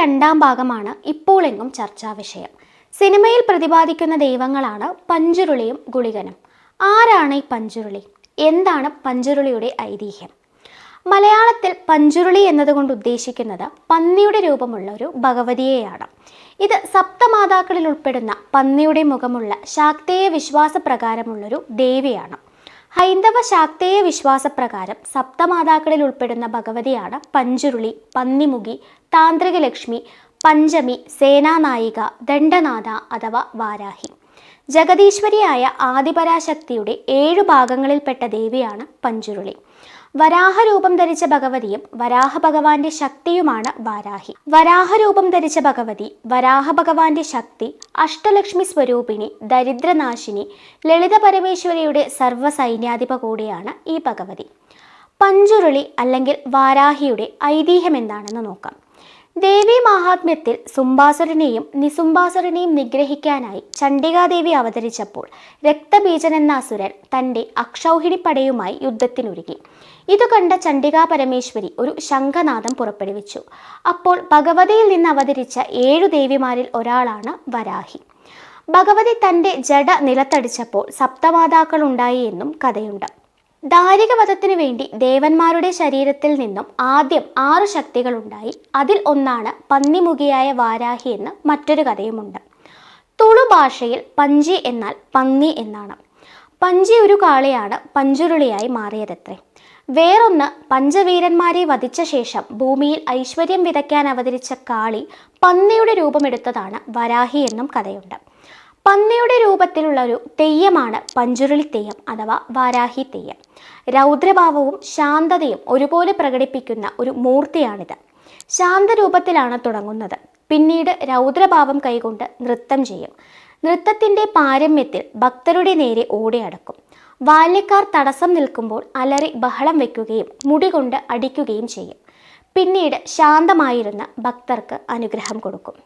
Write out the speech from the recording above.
രണ്ടാം ഭാഗമാണ് ഇപ്പോളെങ്ങും ചർച്ചാ വിഷയം. സിനിമയിൽ പ്രതിപാദിക്കുന്ന ദൈവങ്ങളാണ് പഞ്ചുരുളിയും ഗുളികനും. ആരാണ് ഈ പഞ്ചുരുളി? എന്താണ് പഞ്ചുരുളിയുടെ ഐതിഹ്യം? മലയാളത്തിൽ പഞ്ചുരുളി എന്നതുകൊണ്ട് ഉദ്ദേശിക്കുന്നത് പന്നിയുടെ രൂപമുള്ള ഒരു ഭഗവതിയെയാണ്. ഇത് സപ്തമാതാക്കളിൽ ഉൾപ്പെടുന്ന പന്നിയുടെ മുഖമുള്ള ശാക്തേയ വിശ്വാസപ്രകാരമുള്ളൊരു ദേവിയാണ്. ഹൈന്ദവ ശാക്തേയ വിശ്വാസപ്രകാരം സപ്തമാതാക്കളിൽ ഉൾപ്പെടുന്ന ഭഗവതിയാണ് പഞ്ചുരുളി പന്നിമുഖി താന്ത്രിക ലക്ഷ്മി പഞ്ചമി സേനാനായിക ദണ്ഡനാഥ അഥവാ വാരാഹി. ജഗദീശ്വരിയായ ആദിപരാശക്തിയുടെ ഏഴു ഭാഗങ്ങളിൽപ്പെട്ട ദേവിയാണ് പഞ്ചുരുളി. വരാഹരൂപം ധരിച്ച ഭഗവതിയും വരാഹ ഭഗവാന്റെ ശക്തിയുമാണ് വാരാഹി. വരാഹരൂപം ധരിച്ച ഭഗവതി വരാഹ ഭഗവാന്റെ ശക്തി അഷ്ടലക്ഷ്മി സ്വരൂപിണി ദരിദ്രനാശിനി ലളിത പരമേശ്വരിയുടെ സർവ സൈന്യാധിപ കൂടിയാണ് ഈ ഭഗവതി. പഞ്ചുരുളി അല്ലെങ്കിൽ വാരാഹിയുടെ ഐതിഹ്യം എന്താണെന്ന് നോക്കാം. ദേവി മഹാത്മ്യത്തിൽ സുംബാസുരനെയും നിസുംബാസുരനെയും നിഗ്രഹിക്കാനായി ചണ്ഡികാദേവി അവതരിച്ചപ്പോൾ രക്തബീജൻ എന്ന അസുരൻ തന്റെ അക്ഷൗഹിണി പടയുമായി യുദ്ധത്തിനൊരുങ്ങി. ഇത് കണ്ട ചണ്ഡികാ പരമേശ്വരി ഒരു ശംഖനാഥം പുറപ്പെടുവിച്ചു. അപ്പോൾ ഭഗവതിയിൽ നിന്ന് അവതരിച്ച ഏഴു ദേവിമാരിൽ ഒരാളാണ് വരാഹി. ഭഗവതി തന്റെ ജഡ നിലത്തടിച്ചപ്പോൾ സപ്തമാതാക്കൾ ഉണ്ടായി എന്നും കഥയുണ്ട്. ദാരികവധത്തിനു വേണ്ടി ദേവന്മാരുടെ ശരീരത്തിൽ നിന്നും ആദ്യം ആറു ശക്തികളുണ്ടായി അതിൽ ഒന്നാണ് പന്നിമുഖിയായ വാരാഹി എന്ന് മറ്റൊരു കഥയുമുണ്ട്. തുളു ഭാഷയിൽ പഞ്ചി എന്നാൽ പന്നി എന്നാണ്. പഞ്ചി ഒരു കാളിയാണ് പഞ്ചുരുളിയായി മാറിയതത്രേ. വേറൊന്ന് പഞ്ചവീരന്മാരെ വധിച്ച ശേഷം ഭൂമിയിൽ ഐശ്വര്യം വിതയ്ക്കാൻ അവതരിച്ച കാളി പന്നിയുടെ രൂപമെടുത്തതാണ് വരാഹി എന്നും കഥയുണ്ട്. പന്നിയുടെ രൂപത്തിലുള്ള ഒരു തെയ്യമാണ് പഞ്ചുരുളി തെയ്യം അഥവാ വാരാഹി തെയ്യം. രൗദ്രഭാവവും ശാന്തതയും ഒരുപോലെ പ്രകടിപ്പിക്കുന്ന ഒരു മൂർത്തിയാണിത്. ശാന്തരൂപത്തിലാണ് തുടങ്ങുന്നത്. പിന്നീട് രൗദ്രഭാവം കൈകൊണ്ട് നൃത്തം ചെയ്യും. നൃത്തത്തിന്റെ പാരമ്യത്തിൽ ഭക്തരുടെ നേരെ ഓടിയടക്കും ബാല്യക്കാർ തടസ്സം നിൽക്കുമ്പോൾ അലറി ബഹളം വെക്കുകയും മുടി കൊണ്ട് അടിക്കുകയും ചെയ്യും. പിന്നീട് ശാന്തമായിരുന്ന ഭക്തർക്ക് അനുഗ്രഹം കൊടുക്കും.